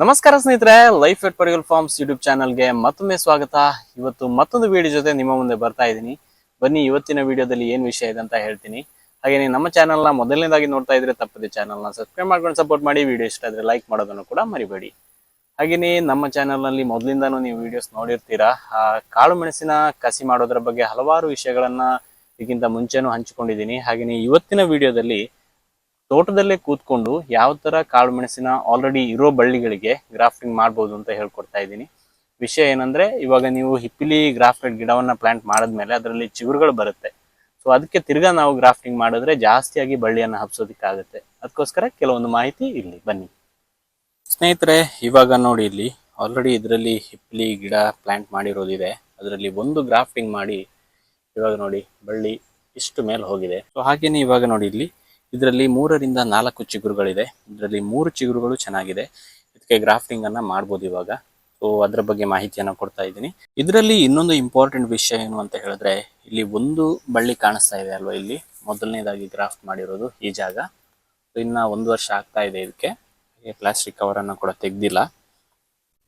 ನಮಸ್ಕಾರ ಸ್ನೇಹಿತರೆ life at ಪರ್ಯುಲ್ ಫಾರ್ಮ್ಸ್ ಯೂಟ್ಯೂಬ್ ಚಾನಲ್ಗೆ ಮತ್ತೊಮ್ಮೆ ಸ್ವಾಗತ. ಇವತ್ತು ಮತ್ತೊಂದು ವಿಡಿಯೋ ಜೊತೆ ನಿಮ್ಮ ಮುಂದೆ ಬರ್ತಾ ಇದ್ದೀನಿ. ಬನ್ನಿ, ಇವತ್ತಿನ ವಿಡಿಯೋದಲ್ಲಿ ಏನು ವಿಷಯ ಇದೆ ಅಂತ ಹೇಳ್ತೀನಿ. ಹಾಗೆ ನಮ್ಮ ಚಾನಲ್ನ ಮೊದಲನೇದಾಗಿ ನೋಡ್ತಾ ಇದ್ರೆ ತಪ್ಪದೆ ಚಾನಲ್ನ ಸಬ್ಸ್ಕ್ರೈಬ್ ಮಾಡ್ಕೊಂಡು ಸಪೋರ್ಟ್ ಮಾಡಿ. ವಿಡಿಯೋ ಇಷ್ಟ ಆದರೆ ಲೈಕ್ ಮಾಡೋದನ್ನು ಕೂಡ ಮರಿಬೇಡಿ. ಹಾಗೆಯೇ ನಮ್ಮ ಚಾನಲ್ನಲ್ಲಿ ಮೊದಲಿಂದನೂ ನೀವು ವಿಡಿಯೋಸ್ ನೋಡಿರ್ತೀರಾ. ಆ, ಕಾಳು ಮೆಣಸಿನ ಕಸಿ ಮಾಡೋದ್ರ ಬಗ್ಗೆ ಹಲವಾರು ವಿಷಯಗಳನ್ನ ಇದಕ್ಕಿಂತ ಮುಂಚೆನೂ ಹಂಚಿಕೊಂಡಿದ್ದೀನಿ. ಹಾಗೆಯೇ ಇವತ್ತಿನ ವಿಡಿಯೋದಲ್ಲಿ ತೋಟದಲ್ಲೇ ಕೂತ್ಕೊಂಡು ಯಾವ ತರ ಕಾಳು ಮೆಣಸಿನ ಆಲ್ರೆಡಿ ಇರೋ ಬಳ್ಳಿಗಳಿಗೆ ಗ್ರಾಫ್ಟಿಂಗ್ ಮಾಡ್ಬೋದು ಅಂತ ಹೇಳ್ಕೊಡ್ತಾ ಇದ್ದೀನಿ. ವಿಷಯ ಏನಂದ್ರೆ, ಇವಾಗ ನೀವು ಹಿಪ್ಪಿಲಿ ಗ್ರಾಫ್ಟೆಡ್ ಗಿಡವನ್ನ ಪ್ಲಾಂಟ್ ಮಾಡಿದ್ಮೇಲೆ ಅದರಲ್ಲಿ ಚಿಗುರುಗಳು ಬರುತ್ತೆ. ಸೊ ಅದಕ್ಕೆ ತಿರ್ಗಾ ನಾವು ಗ್ರಾಫ್ಟಿಂಗ್ ಮಾಡಿದ್ರೆ ಜಾಸ್ತಿಯಾಗಿ ಬಳ್ಳಿಯನ್ನ ಹಬ್ಸೋದಕ್ಕಾಗುತ್ತೆ. ಅದಕ್ಕೋಸ್ಕರ ಕೆಲವೊಂದು ಮಾಹಿತಿ ಇಲ್ಲಿ ಬನ್ನಿ. ಸ್ನೇಹಿತರೆ, ಇವಾಗ ನೋಡಿ ಇಲ್ಲಿ ಆಲ್ರೆಡಿ ಇದರಲ್ಲಿ ಹಿಪ್ಲಿ ಗಿಡ ಪ್ಲಾಂಟ್ ಮಾಡಿರೋದಿದೆ. ಅದರಲ್ಲಿ ಒಂದು ಗ್ರಾಫ್ಟಿಂಗ್ ಮಾಡಿ, ಇವಾಗ ನೋಡಿ ಬಳ್ಳಿ ಇಷ್ಟು ಮೇಲೆ ಹೋಗಿದೆ. ಸೊ ಹಾಗೇನೆ ಇವಾಗ ನೋಡಿ ಇಲ್ಲಿ ಇದರಲ್ಲಿ ಮೂರರಿಂದ ನಾಲ್ಕು ಚಿಗುರುಗಳಿದೆ. ಇದರಲ್ಲಿ ಮೂರು ಚಿಗುರುಗಳು ಚೆನ್ನಾಗಿದೆ. ಇದಕ್ಕೆ ಗ್ರಾಫ್ಟಿಂಗ್ ಅನ್ನ ಮಾಡ್ಬೋದು ಇವಾಗ. ಸೊ ಅದರ ಬಗ್ಗೆ ಮಾಹಿತಿಯನ್ನು ಕೊಡ್ತಾ ಇದ್ದೀನಿ. ಇದರಲ್ಲಿ ಇನ್ನೊಂದು ಇಂಪಾರ್ಟೆಂಟ್ ವಿಷಯ ಏನು ಅಂತ ಹೇಳಿದ್ರೆ, ಇಲ್ಲಿ ಒಂದು ಬಳ್ಳಿ ಕಾಣಿಸ್ತಾ ಇದೆ ಅಲ್ವಾ ಇಲ್ಲಿ? ಮೊದಲನೇದಾಗಿ ಗ್ರಾಫ್ಟ್ ಮಾಡಿರೋದು ಈ ಜಾಗ. ಇನ್ನ ಒಂದು ವರ್ಷ ಆಗ್ತಾ ಇದೆ ಇದಕ್ಕೆ. ಪ್ಲಾಸ್ಟಿಕ್ ಕವರ್ ಅನ್ನು ಕೂಡ ತೆಗ್ದಿಲ್ಲ.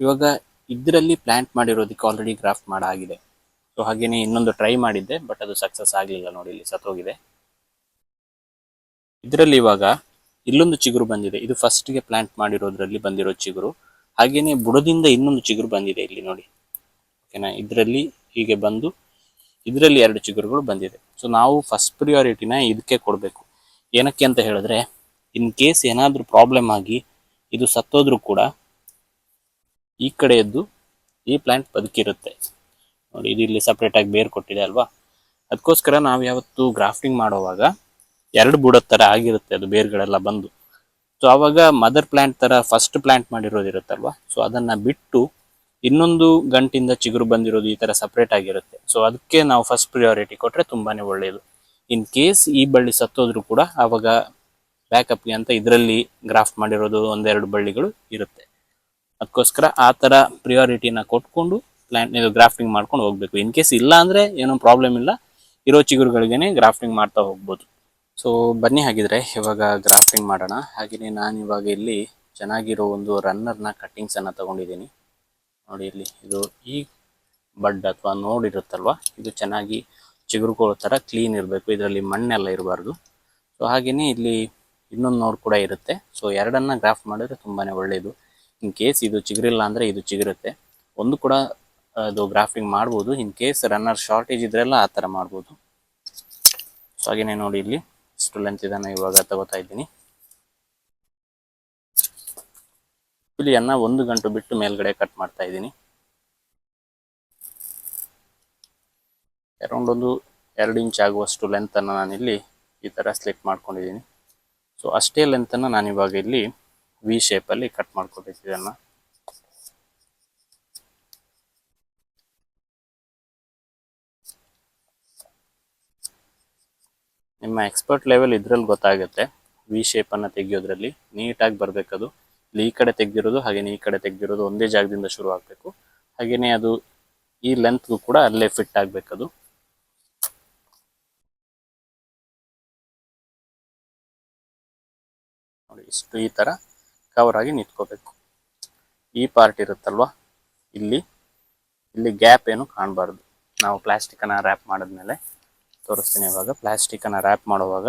ಇವಾಗ ಇದರಲ್ಲಿ ಪ್ಲಾಂಟ್ ಮಾಡಿರೋದಕ್ಕೆ ಆಲ್ರೆಡಿ ಗ್ರಾಫ್ಟ್ ಮಾಡಾಗಿದೆ. ಸೊ ಹಾಗೇನೆ ಇನ್ನೊಂದು ಟ್ರೈ ಮಾಡಿದ್ದೆ ಬಟ್ ಅದು ಸಕ್ಸಸ್ ಆಗಲಿಲ್ಲ ನೋಡಿ, ಇಲ್ಲಿ ಸತ್ತೋಗಿದೆ. ಇದರಲ್ಲಿ ಇವಾಗ ಇಲ್ಲೊಂದು ಚಿಗುರು ಬಂದಿದೆ. ಇದು ಫಸ್ಟ್ಗೆ ಪ್ಲಾಂಟ್ ಮಾಡಿರೋದ್ರಲ್ಲಿ ಬಂದಿರೋ ಚಿಗುರು. ಹಾಗೇನೆ ಬುಡದಿಂದ ಇನ್ನೊಂದು ಚಿಗುರು ಬಂದಿದೆ ಇಲ್ಲಿ ನೋಡಿ. ಓಕೆನಾ ಇದರಲ್ಲಿ ಹೀಗೆ ಬಂದು ಇದರಲ್ಲಿ ಎರಡು ಚಿಗುರುಗಳು ಬಂದಿದೆ. ಸೊ ನಾವು ಫಸ್ಟ್ ಪ್ರಿಯಾರಿಟಿನ ಇದಕ್ಕೆ ಕೊಡಬೇಕು. ಏನಕ್ಕೆ ಅಂತ ಹೇಳಿದ್ರೆ ಇನ್ ಕೇಸ್ ಏನಾದರೂ ಪ್ರಾಬ್ಲಮ್ ಆಗಿ ಇದು ಸತ್ತೋದ್ರೂ ಕೂಡ ಈ ಕಡೆಯದ್ದು ಈ ಪ್ಲಾಂಟ್ ಬದುಕಿರುತ್ತೆ. ನೋಡಿ, ಇದು ಇಲ್ಲಿ ಸಪ್ರೇಟ್ ಆಗಿ ಬೇರ್ ಕೊಟ್ಟಿದೆ ಅಲ್ವಾ? ಅದಕ್ಕೋಸ್ಕರ ನಾವು ಯಾವತ್ತು ಗ್ರಾಫ್ಟಿಂಗ್ ಮಾಡುವಾಗ ಎರಡು ಬುಡದ ತರ ಆಗಿರುತ್ತೆ ಅದು ಬೇರ್ಗಳೆಲ್ಲ ಬಂದು. ಸೊ ಅವಾಗ ಮದರ್ ಪ್ಲಾಂಟ್ ತರ ಫಸ್ಟ್ ಪ್ಲಾಂಟ್ ಮಾಡಿರೋದಿರುತ್ತಲ್ವಾ ಸೊ ಅದನ್ನ ಬಿಟ್ಟು ಇನ್ನೊಂದು ಗಂಟಿಂದ ಚಿಗುರು ಬಂದಿರೋದು ಈ ತರ ಸಪ್ರೇಟ್ ಆಗಿರುತ್ತೆ. ಸೊ ಅದಕ್ಕೆ ನಾವು ಫಸ್ಟ್ ಪ್ರಿಯಾರಿಟಿ ಕೊಟ್ರೆ ತುಂಬಾನೇ ಒಳ್ಳೆಯದು ಇನ್ ಕೇಸ್ ಈ ಬಳ್ಳಿ ಸತ್ತೋದ್ರು ಕೂಡ ಅವಾಗ ಬ್ಯಾಕಪ್ಗೆ ಅಂತ ಇದರಲ್ಲಿ ಗ್ರಾಫ್ಟ್ ಮಾಡಿರೋದು ಒಂದೆರಡು ಬಳ್ಳಿಗಳು ಇರುತ್ತೆ. ಅದಕ್ಕೋಸ್ಕರ ಆ ತರ ಪ್ರಿಯಾರಿಟಿನ ಕೊಟ್ಕೊಂಡು ಪ್ಲಾಂಟ್ ಇದು ಗ್ರಾಫ್ಟಿಂಗ್ ಮಾಡ್ಕೊಂಡು ಹೋಗ್ಬೇಕು. ಇನ್ ಕೇಸ್ ಇಲ್ಲ ಅಂದ್ರೆ ಏನೋ ಪ್ರಾಬ್ಲಮ್ ಇಲ್ಲ. ಇರೋ ಚಿಗುರುಗಳಿಗೇನೆ ಗ್ರಾಫ್ಟಿಂಗ್ ಮಾಡ್ತಾ ಹೋಗ್ಬೋದು. ಸೊ ಬನ್ನಿ ಹಾಗಿದ್ರೆ, ಇವಾಗ ಗ್ರಾಫ್ಟಿಂಗ್ ಮಾಡೋಣ. ಹಾಗೆಯೇ ನಾನು ಇವಾಗ ಇಲ್ಲಿ ಚೆನ್ನಾಗಿರೋ ಒಂದು ರನ್ನರ್ನ ಕಟ್ಟಿಂಗ್ಸ್ ಅನ್ನ ತಗೊಂಡಿದ್ದೀನಿ. ನೋಡಿ ಇಲ್ಲಿ, ಇದು ಈ ಬಡ್ ಅಥವಾ ನೋಡ್ ಇರುತ್ತಲ್ವ, ಇದು ಚೆನ್ನಾಗಿ ಚಿಗುರುಕೊಳ್ಳೋ ಥರ ಕ್ಲೀನ್ ಇರಬೇಕು. ಇದರಲ್ಲಿ ಮಣ್ಣೆಲ್ಲ ಇರಬಾರ್ದು. ಸೊ ಹಾಗೆಯೇ ಇಲ್ಲಿ ಇನ್ನೊಂದು ನೋಡ್ ಕೂಡ ಇರುತ್ತೆ. ಸೊ ಎರಡನ್ನ ಗ್ರಾಫ್ ಮಾಡಿದ್ರೆ ತುಂಬಾನೇ ಒಳ್ಳೆಯದು ಇನ್ ಕೇಸ್ ಇದು ಚಿಗುರಿಲ್ಲ ಅಂದ್ರೆ ಇದು ಚಿಗುರುತ್ತೆ. ಒಂದು ಕೂಡ, ಅದು ಗ್ರಾಫ್ಟಿಂಗ್ ಮಾಡ್ಬೋದು. ಇನ್ ಕೇಸ್ ರನ್ನರ್ ಶಾರ್ಟೇಜ್ ಇದ್ರೆಲ್ಲ ಆ ಥರ ಮಾಡ್ಬೋದು. ಸೊ ಹಾಗೇನೆ ನೋಡಿ ಇಲ್ಲಿ. ಲೆಂತ್ ಇದನ್ನ ಇವಾಗ ತಗೋತಾ ಇದ್ದೀನಿ. ಹುಲಿಯನ್ನ ಒಂದು ಗಂಟು ಬಿಟ್ಟು ಮೇಲ್ಗಡೆ ಕಟ್ ಮಾಡ್ತಾ ಇದ್ದೀನಿ. ಅರೌಂಡ್ ಒಂದು ಎರಡು ಇಂಚ್ ಆಗುವಷ್ಟು ಲೆಂತ್ ಅನ್ನ ನಾನಿಲ್ಲಿ ಈ ತರ ಸ್ಲಿಟ್ ಮಾಡ್ಕೊಂಡಿದ್ದೀನಿ. ಸೊ ಅಷ್ಟೇ ಲೆಂತನ್ನು ನಾನಿವಾಗ ಇಲ್ಲಿ ವಿ ಶೇಪಲ್ಲಿ ಕಟ್ ಮಾಡ್ಕೋಬೇಕು ಇದನ್ನ ನಿಮ್ಮ ಎಕ್ಸ್ಪರ್ಟ್ ಲೆವೆಲ್ ಇದ್ರಲ್ಲಿ ಗೊತ್ತಾಗುತ್ತೆ. ವಿ ಶೇಪ್ ಅನ್ನ ತೆಗಿಯೋದ್ರಲ್ಲಿ ನೀಟಾಗಿ ಬರ್ಬೇಕದು. ಇಲ್ಲಿ ಈ ಕಡೆ ತೆಗೆದಿರೋದು ಹಾಗೆಯೇ ಈ ಕಡೆ ತೆಗೆದಿರೋದು ಒಂದೇ ಜಾಗದಿಂದ ಶುರು ಆಗ್ಬೇಕು. ಹಾಗೇನೆ ಅದು ಈ ಲೆಂತ್ಗೂ ಕೂಡ ಅಲ್ಲೇ ಫಿಟ್ ಆಗ್ಬೇಕದು. ನೋಡಿ, ಇಷ್ಟು ಈ ತರ ಕವರ್ ಆಗಿ ನಿಂತ್ಕೋಬೇಕು. ಈ ಪಾರ್ಟ್ ಇರುತ್ತಲ್ವ? ಇಲ್ಲಿ ಇಲ್ಲಿ ಗ್ಯಾಪ್ ಏನು ಕಾಣಬಾರ್ದು. ನಾವು ಪ್ಲಾಸ್ಟಿಕ್ ಅನ್ನ ರ್ಯಾಪ್ ಮಾಡಿದ್ಮೇಲೆ ತೋರಿಸ್ತೀನಿ ಇವಾಗ. ಪ್ಲಾಸ್ಟಿಕ್ ಅನ್ನ ರ್ಯಾಪ್ ಮಾಡುವಾಗ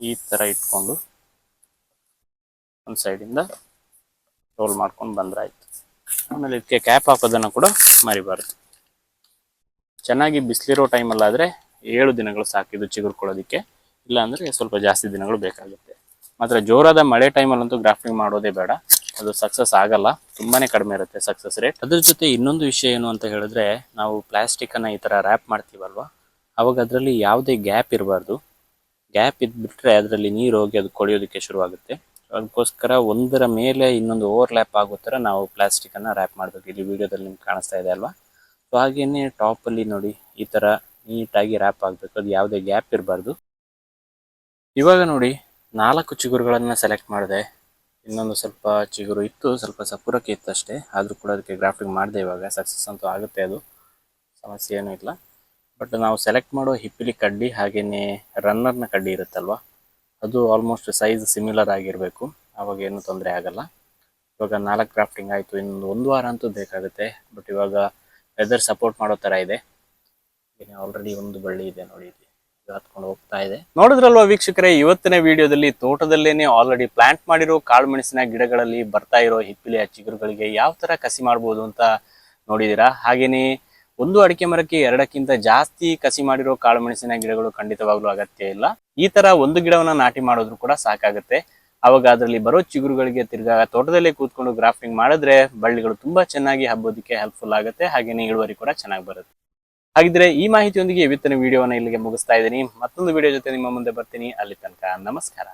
ಈ ತರ ಇಟ್ಕೊಂಡು ಒಂದು ಸೈಡಿಂದ ರೋಲ್ ಮಾಡ್ಕೊಂಡು ಬಂದ್ರಾಯ್ತು. ಆಮೇಲೆ ಇದಕ್ಕೆ ಕ್ಯಾಪ್ ಹಾಕೋದನ್ನು ಕೂಡ ಮರಿಬಾರ್ದು. ಚೆನ್ನಾಗಿ ಬಿಸಿಲಿರೋ ಟೈಮಲ್ಲಾದರೆ ಏಳು ದಿನಗಳು ಸಾಕಿದು ಚಿಗುರ್ಕೊಳ್ಳೋದಕ್ಕೆ. ಇಲ್ಲ ಅಂದ್ರೆ ಸ್ವಲ್ಪ ಜಾಸ್ತಿ ದಿನಗಳು ಬೇಕಾಗುತ್ತೆ. ಮಾತ್ರ ಜೋರಾದ ಮಳೆ ಟೈಮಲ್ಲಂತೂ ಗ್ರಾಫ್ಟಿಂಗ್ ಮಾಡೋದೇ ಬೇಡ. ಅದು ಸಕ್ಸಸ್ ಆಗಲ್ಲ. ತುಂಬಾನೇ ಕಡಿಮೆ ಇರುತ್ತೆ ಸಕ್ಸಸ್ ರೇಟ್ ಅದ್ರ ಜೊತೆ ಇನ್ನೊಂದು ವಿಷಯ ಏನು ಅಂತ ಹೇಳಿದ್ರೆ ನಾವು ಪ್ಲಾಸ್ಟಿಕ್ ಅನ್ನ ಈ ತರ ರ್ಯಾಪ್ ಮಾಡ್ತೀವಲ್ವಾ? ಅವಾಗ ಅದರಲ್ಲಿ ಯಾವುದೇ ಗ್ಯಾಪ್ ಇರಬಾರ್ದು. ಗ್ಯಾಪ್ ಇದ್ಬಿಟ್ರೆ ಅದರಲ್ಲಿ ನೀರು ಹೋಗಿ ಅದು ಕೊಳೆಯೋದಕ್ಕೆ ಶುರುವಾಗುತ್ತೆ. ಅದಕ್ಕೋಸ್ಕರ ಒಂದರ ಮೇಲೆ ಇನ್ನೊಂದು ಓವರ್ಲ್ಯಾಪ್ ಆಗೋ ಥರ ನಾವು ಪ್ಲಾಸ್ಟಿಕನ್ನು ರ್ಯಾಪ್ ಮಾಡಬೇಕು. ಇಲ್ಲಿ ವಿಡಿಯೋದಲ್ಲಿ ನಿಮ್ಗೆ ಕಾಣಿಸ್ತಾ ಇದೆ ಅಲ್ವಾ? ಸೊ ಹಾಗೆಯೇ ಟಾಪಲ್ಲಿ ನೋಡಿ, ಈ ಥರ ನೀಟಾಗಿ ರ್ಯಾಪ್ ಆಗಬೇಕು. ಅದು ಯಾವುದೇ ಗ್ಯಾಪ್ ಇರಬಾರ್ದು. ಇವಾಗ ನೋಡಿ, ನಾಲ್ಕು ಚಿಗುರುಗಳನ್ನು ಸೆಲೆಕ್ಟ್ ಮಾಡಿದೆ. ಇನ್ನೊಂದು ಸ್ವಲ್ಪ ಚಿಗುರು ಇತ್ತು, ಸ್ವಲ್ಪ ಸಪುರಕ್ಕೆ ಇತ್ತು ಅಷ್ಟೇ ಆದರೂ ಕೂಡ ಅದಕ್ಕೆ ಗ್ರಾಫ್ಟಿಂಗ್ ಮಾಡಿದೆ ಇವಾಗ. ಸಕ್ಸಸ್ ಅಂತೂ ಆಗುತ್ತೆ ಅದು. ಸಮಸ್ಯೆ ಏನೂ ಇಲ್ಲ. ಬಟ್ ನಾವು ಸೆಲೆಕ್ಟ್ ಮಾಡೋ ಹಿಪ್ಪಿಲಿ ಕಡ್ಡಿ ಹಾಗೆಯೇ ರನ್ನರ್ನ ಕಡ್ಡಿ ಇರುತ್ತಲ್ವಾ? ಅದು ಆಲ್ಮೋಸ್ಟ್ ಸೈಜ್ ಸಿಮಿಲರ್ ಆಗಿರಬೇಕು. ಅವಾಗ ಏನು ತೊಂದರೆ ಆಗಲ್ಲ. ಇವಾಗ ನಾಲ್ಕು ಕ್ರಾಫ್ಟಿಂಗ್ ಆಯಿತು, ಇನ್ನೊಂದು ಒಂದು ವಾರ ಅಂತೂ ಬೇಕಾಗುತ್ತೆ. ಬಟ್ ಇವಾಗ ವೆದರ್ ಸಪೋರ್ಟ್ ಮಾಡೋ ಥರ ಇದೆ. ಆಲ್ರೆಡಿ ಒಂದು ಬಳ್ಳಿ ಇದೆ ನೋಡಿ ಹತ್ಕೊಂಡು ಹೋಗ್ತಾ ಇದೆ. ನೋಡಿದ್ರಲ್ವಾ ವೀಕ್ಷಕರೇ, ಇವತ್ತಿನ ವಿಡಿಯೋದಲ್ಲಿ ತೋಟದಲ್ಲೇನೆ ಆಲ್ರೆಡಿ ಪ್ಲಾಂಟ್ ಮಾಡಿರೋ ಕಾಳು ಮೆಣಸಿನ ಗಿಡಗಳಲ್ಲಿ ಬರ್ತಾ ಇರೋ ಹಿಪ್ಪಿಲಿಯ ಚಿಗುರುಗಳಿಗೆ ಯಾವ ತರ ಕಸಿ ಮಾಡ್ಬೋದು ಅಂತ ನೋಡಿದಿರಾ? ಹಾಗೇನೆ ಒಂದು ಅಡಿಕೆ ಮರಕ್ಕೆ ಎರಡಕ್ಕಿಂತ ಜಾಸ್ತಿ ಕಸಿ ಮಾಡಿರೋ ಕಾಳು ಮೆಣಸಿನ ಗಿಡಗಳು ಖಂಡಿತವಾಗ್ಲೂ ಅಗತ್ಯ ಇಲ್ಲ. ಈ ತರ ಒಂದು ಗಿಡವನ್ನ ನಾಟಿ ಮಾಡೋದ್ರು ಕೂಡ ಸಾಕಾಗುತ್ತೆ. ಅವಾಗ ಅದರಲ್ಲಿ ಬರೋ ಚಿಗುರುಗಳಿಗೆ ತಿರ್ಗಾಗ ತೋಟದಲ್ಲೇ ಕೂತ್ಕೊಂಡು ಗ್ರಾಫ್ಟಿಂಗ್ ಮಾಡಿದ್ರೆ ಬಳ್ಳಿಗಳು ತುಂಬಾ ಚೆನ್ನಾಗಿ ಹಬ್ಬೋದಕ್ಕೆ ಹೆಲ್ಪ್ಫುಲ್ ಆಗುತ್ತೆ. ಹಾಗೇನೆ ಇಳುವರಿ ಕೂಡ ಚೆನ್ನಾಗಿ ಬರುತ್ತೆ. ಹಾಗಿದ್ರೆ ಈ ಮಾಹಿತಿಯೊಂದಿಗೆ ಇವತ್ತಿನ ವಿಡಿಯೋನ ಇಲ್ಲಿಗೆ ಮುಗಿಸ್ತಾ ಇದ್ದೀನಿ. ಮತ್ತೊಂದು ವಿಡಿಯೋ ಜೊತೆ ನಿಮ್ಮ ಮುಂದೆ ಬರ್ತೀನಿ. ಅಲ್ಲಿ ತನಕ ನಮಸ್ಕಾರ.